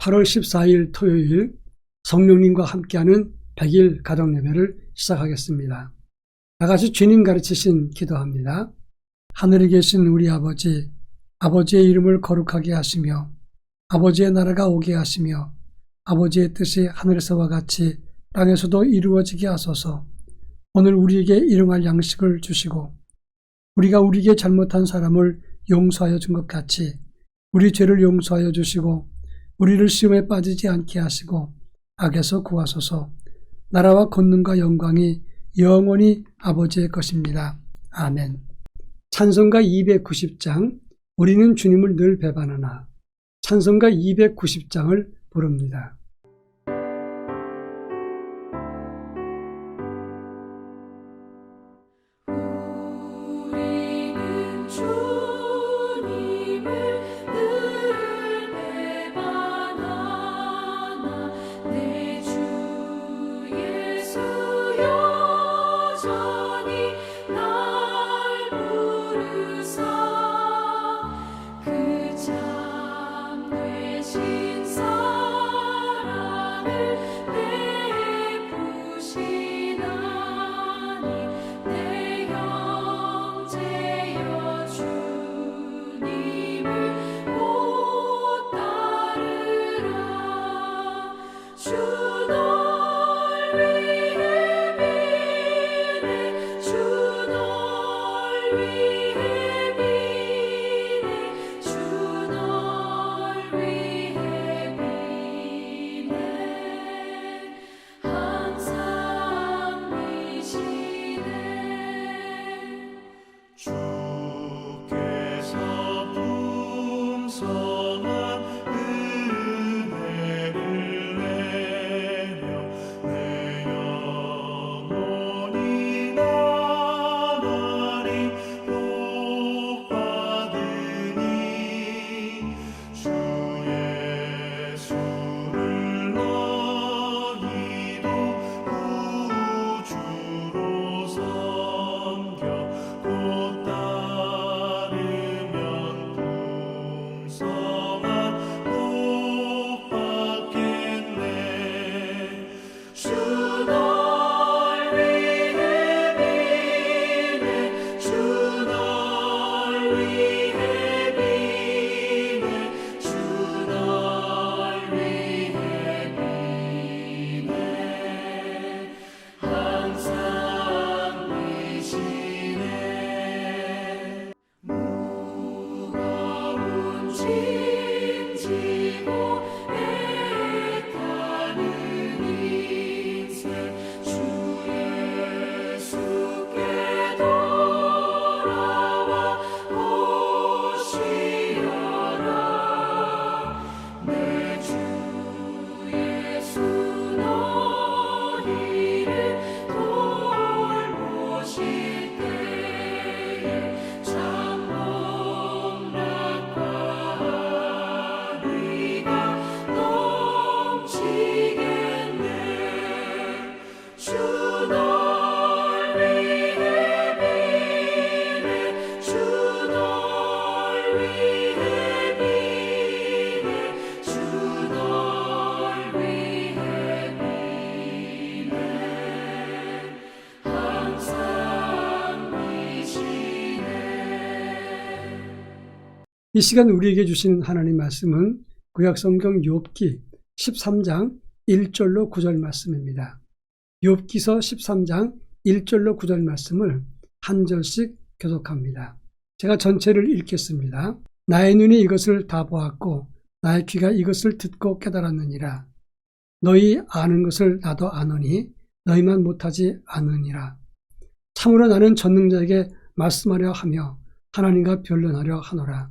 8월 14일 토요일 성령님과 함께하는 100일 가정 예배를 시작하겠습니다. 다 같이 주님 가르치신 기도합니다. 하늘에 계신 우리 아버지, 아버지의 이름을 거룩하게 하시며 아버지의 나라가 오게 하시며 아버지의 뜻이 하늘에서와 같이 땅에서도 이루어지게 하소서. 오늘 우리에게 일용할 양식을 주시고 우리가 우리에게 잘못한 사람을 용서하여 준 것 같이 우리 죄를 용서하여 주시고 우리를 시험에 빠지지 않게 하시고 악에서 구하소서. 나라와 권능과 영광이 영원히 아버지의 것입니다. 아멘. 찬송가 290장 우리는 주님을 늘 배반하나 찬송가 290장을 부릅니다. 이 시간 우리에게 주시는 하나님 말씀은 구약성경 욥기 13장 1절로 9절 말씀입니다. 욥기서 13장 1절로 9절 말씀을 한 절씩 교독합니다. 제가 전체를 읽겠습니다. 나의 눈이 이것을 다 보았고 나의 귀가 이것을 듣고 깨달았느니라. 너희 아는 것을 나도 아노니 너희만 못하지 않으니라. 참으로 나는 전능자에게 말씀하려 하며 하나님과 변론하려 하노라.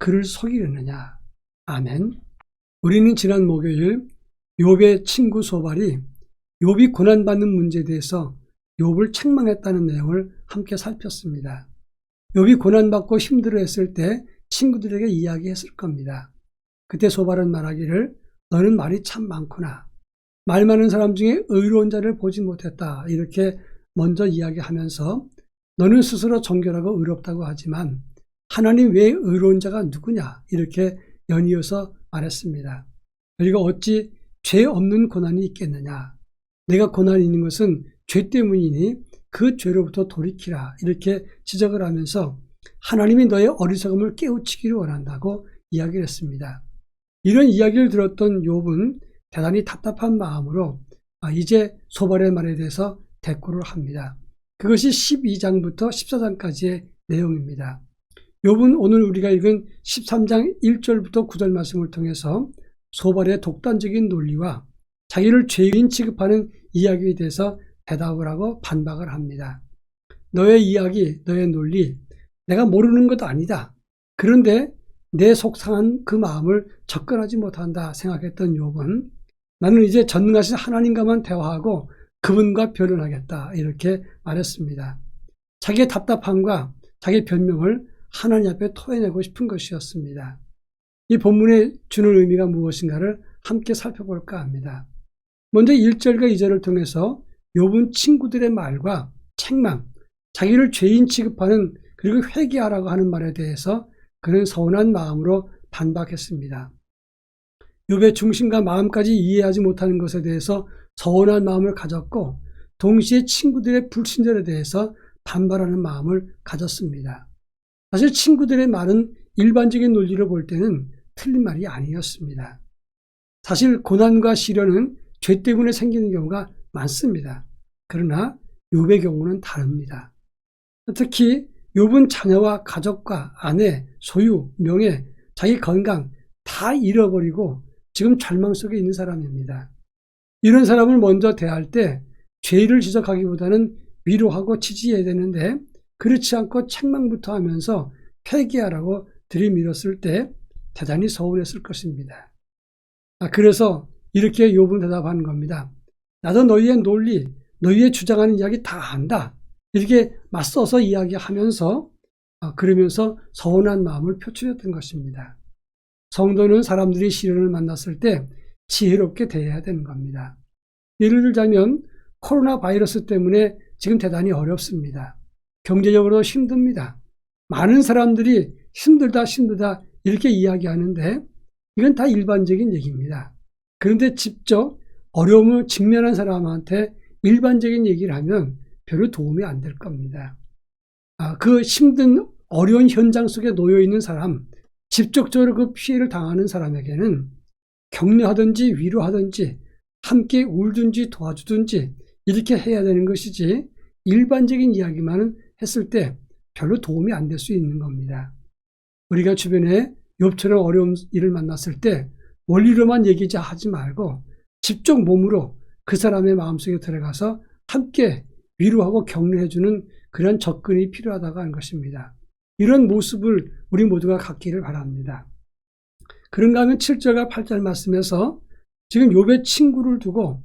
그를 속이려느냐? 아멘. 우리는 지난 목요일 욥의 친구 소발이 욥이 고난받는 문제에 대해서 욥을 책망했다는 내용을 함께 살폈습니다. 욥이 고난받고 힘들어했을 때 친구들에게 이야기했을 겁니다. 그때 소발은 말하기를 너는 말이 참 많구나. 말 많은 사람 중에 의로운 자를 보지 못했다. 이렇게 먼저 이야기하면서 너는 스스로 정결하고 의롭다고 하지만 하나님 외에 의로운 자가 누구냐? 이렇게 연이어서 말했습니다. 그리고 어찌 죄 없는 고난이 있겠느냐? 내가 고난이 있는 것은 죄 때문이니 그 죄로부터 돌이키라. 이렇게 지적을 하면서 하나님이 너의 어리석음을 깨우치기를 원한다고 이야기를 했습니다. 이런 이야기를 들었던 욥은 대단히 답답한 마음으로 아, 이제 소발의 말에 대해서 대꾸를 합니다. 그것이 12장부터 14장까지의 내용입니다. 욥은 오늘 우리가 읽은 13장 1절부터 9절 말씀을 통해서 소발의 독단적인 논리와 자기를 죄인 취급하는 이야기에 대해서 대답을 하고 반박을 합니다. 너의 이야기, 너의 논리, 내가 모르는 것도 아니다. 그런데 내 속상한 그 마음을 접근하지 못한다 생각했던 욥은 나는 이제 전능하신 하나님과만 대화하고 그분과 변론하겠다 이렇게 말했습니다. 자기의 답답함과 자기의 변명을 하나님 앞에 토해내고 싶은 것이었습니다. 이 본문에 주는 의미가 무엇인가를 함께 살펴볼까 합니다. 먼저 1절과 2절을 통해서 욥은 친구들의 말과 책망, 자기를 죄인 취급하는 그리고 회개하라고 하는 말에 대해서 그는 서운한 마음으로 반박했습니다. 욥의 중심과 마음까지 이해하지 못하는 것에 대해서 서운한 마음을 가졌고 동시에 친구들의 불친절에 대해서 반발하는 마음을 가졌습니다. 사실 친구들의 말은 일반적인 논리로 볼 때는 틀린 말이 아니었습니다. 사실 고난과 시련은 죄 때문에 생기는 경우가 많습니다. 그러나 욥의 경우는 다릅니다. 특히 욥은 자녀와 가족과 아내, 소유, 명예, 자기 건강 다 잃어버리고 지금 절망 속에 있는 사람입니다. 이런 사람을 먼저 대할 때 죄를 지적하기보다는 위로하고 지지해야 되는데 그렇지 않고 책망부터 하면서 회개하라고 들이밀었을 때 대단히 서운했을 것입니다. 아, 그래서 이렇게 욥은 대답하는 겁니다. 나도 너희의 논리, 너희의 주장하는 이야기 다 안다. 이렇게 맞서서 이야기하면서 아, 그러면서 서운한 마음을 표출했던 것입니다. 성도는 사람들이 시련을 만났을 때 지혜롭게 대해야 되는 겁니다. 예를 들자면 코로나 바이러스 때문에 지금 대단히 어렵습니다. 경제적으로 힘듭니다. 많은 사람들이 힘들다 힘들다 이렇게 이야기하는데 이건 다 일반적인 얘기입니다. 그런데 직접 어려움을 직면한 사람한테 일반적인 얘기를 하면 별로 도움이 안 될 겁니다. 아, 그 힘든 어려운 현장 속에 놓여 있는 사람, 직접적으로 그 피해를 당하는 사람에게는 격려하든지 위로하든지 함께 울든지 도와주든지 이렇게 해야 되는 것이지 일반적인 이야기만은 했을 때 별로 도움이 안 될 수 있는 겁니다. 우리가 주변에 욥처럼 어려운 일을 만났을 때 원리로만 얘기하지 말고 직접 몸으로 그 사람의 마음속에 들어가서 함께 위로하고 격려해주는 그런 접근이 필요하다고 하는 것입니다. 이런 모습을 우리 모두가 갖기를 바랍니다. 그런가 하면 7절과 8절 말씀에서 지금 욥의 친구를 두고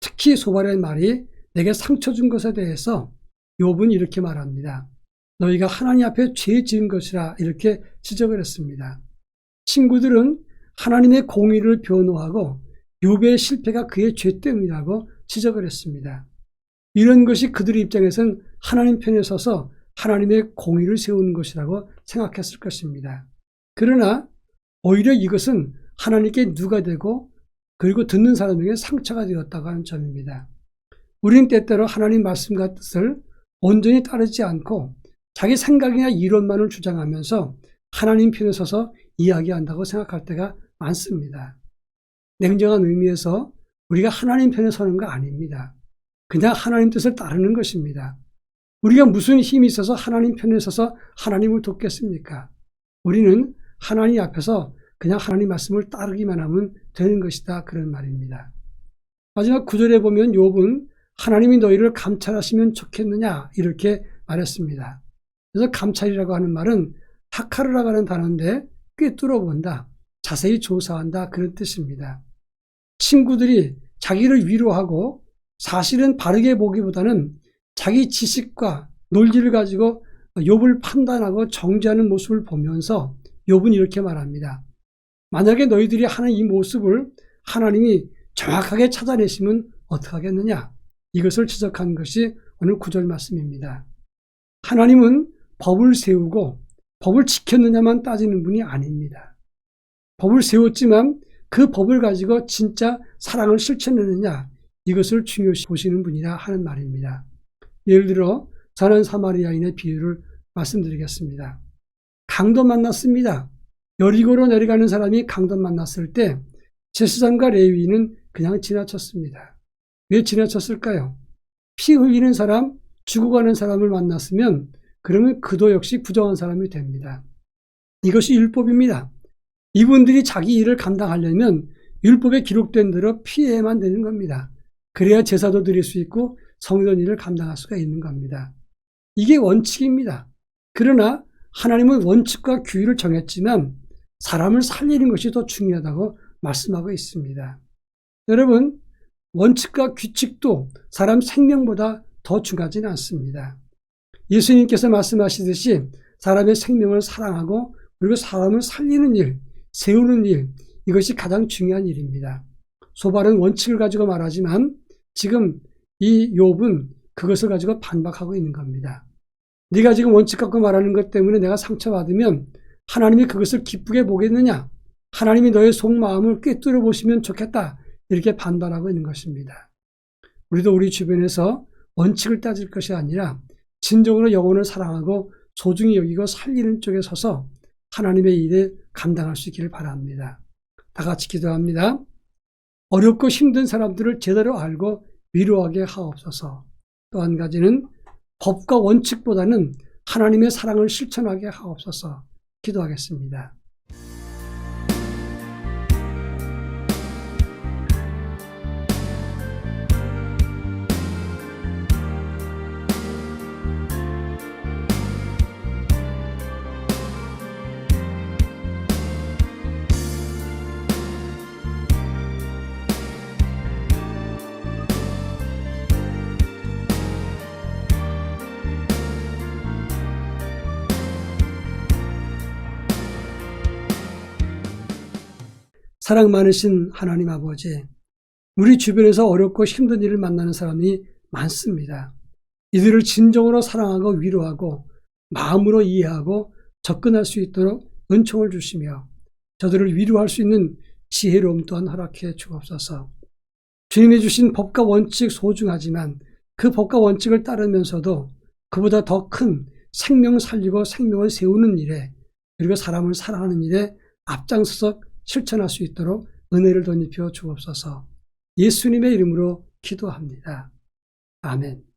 특히 소발의 말이 내게 상처 준 것에 대해서 욥은 이렇게 말합니다. 너희가 하나님 앞에 죄 지은 것이라 이렇게 지적을 했습니다. 친구들은 하나님의 공의를 변호하고 욥의 실패가 그의 죄 때문이라고 지적을 했습니다. 이런 것이 그들의 입장에선 하나님 편에 서서 하나님의 공의를 세우는 것이라고 생각했을 것입니다. 그러나 오히려 이것은 하나님께 누가 되고 그리고 듣는 사람에게 상처가 되었다고 하는 점입니다. 우리는 때때로 하나님 말씀과 뜻을 온전히 따르지 않고 자기 생각이나 이론만을 주장하면서 하나님 편에 서서 이야기한다고 생각할 때가 많습니다. 냉정한 의미에서 우리가 하나님 편에 서는 거 아닙니다. 그냥 하나님 뜻을 따르는 것입니다. 우리가 무슨 힘이 있어서 하나님 편에 서서 하나님을 돕겠습니까? 우리는 하나님 앞에서 그냥 하나님 말씀을 따르기만 하면 되는 것이다. 그런 말입니다. 마지막 구절에 보면 욥은 하나님이 너희를 감찰하시면 좋겠느냐 이렇게 말했습니다. 그래서 감찰이라고 하는 말은 하카르라고 하는 단어인데 꿰뚫어 본다. 자세히 조사한다 그런 뜻입니다. 친구들이 자기를 위로하고 사실은 바르게 보기보다는 자기 지식과 논리를 가지고 욥을 판단하고 정죄하는 모습을 보면서 욥은 이렇게 말합니다. 만약에 너희들이 하는 이 모습을 하나님이 정확하게 찾아내시면 어떡하겠느냐? 이것을 지적한 것이 오늘 구절 말씀입니다. 하나님은 법을 세우고 법을 지켰느냐만 따지는 분이 아닙니다. 법을 세웠지만 그 법을 가지고 진짜 사랑을 실천했느냐 이것을 중요시 보시는 분이라 하는 말입니다. 예를 들어 선한 사마리아인의 비유를 말씀드리겠습니다. 강도 만났습니다. 여리고로 내려가는 사람이 강도 만났을 때 제사장과 레위인은 그냥 지나쳤습니다. 왜 지나쳤을까요? 피 흘리는 사람, 죽어가는 사람을 만났으면 그러면 그도 역시 부정한 사람이 됩니다. 이것이 율법입니다. 이분들이 자기 일을 감당하려면 율법에 기록된 대로 피해야만 되는 겁니다. 그래야 제사도 드릴 수 있고 성전 일을 감당할 수가 있는 겁니다. 이게 원칙입니다. 그러나 하나님은 원칙과 규율을 정했지만 사람을 살리는 것이 더 중요하다고 말씀하고 있습니다. 여러분, 원칙과 규칙도 사람 생명보다 더 중요하지는 않습니다. 예수님께서 말씀하시듯이 사람의 생명을 사랑하고 그리고 사람을 살리는 일, 세우는 일, 이것이 가장 중요한 일입니다. 소발은 원칙을 가지고 말하지만 지금 이 욥은 그것을 가지고 반박하고 있는 겁니다. 네가 지금 원칙 갖고 말하는 것 때문에 내가 상처받으면 하나님이 그것을 기쁘게 보겠느냐? 하나님이 너의 속마음을 꿰뚫어 보시면 좋겠다. 이렇게 반발하고 있는 것입니다. 우리도 우리 주변에서 원칙을 따질 것이 아니라 진정으로 영혼을 사랑하고 소중히 여기고 살리는 쪽에 서서 하나님의 일에 감당할 수 있기를 바랍니다. 다 같이 기도합니다. 어렵고 힘든 사람들을 제대로 알고 위로하게 하옵소서. 또 한 가지는 법과 원칙보다는 하나님의 사랑을 실천하게 하옵소서. 기도하겠습니다. 사랑 많으신 하나님 아버지, 우리 주변에서 어렵고 힘든 일을 만나는 사람이 많습니다. 이들을 진정으로 사랑하고 위로하고 마음으로 이해하고 접근할 수 있도록 은총을 주시며 저들을 위로할 수 있는 지혜로움 또한 허락해 주옵소서. 주님이 주신 법과 원칙 소중하지만 그 법과 원칙을 따르면서도 그보다 더 큰 생명 살리고 생명을 세우는 일에 그리고 사람을 사랑하는 일에 앞장서서 실천할 수 있도록 은혜를 덧입혀 주옵소서. 예수님의 이름으로 기도합니다. 아멘.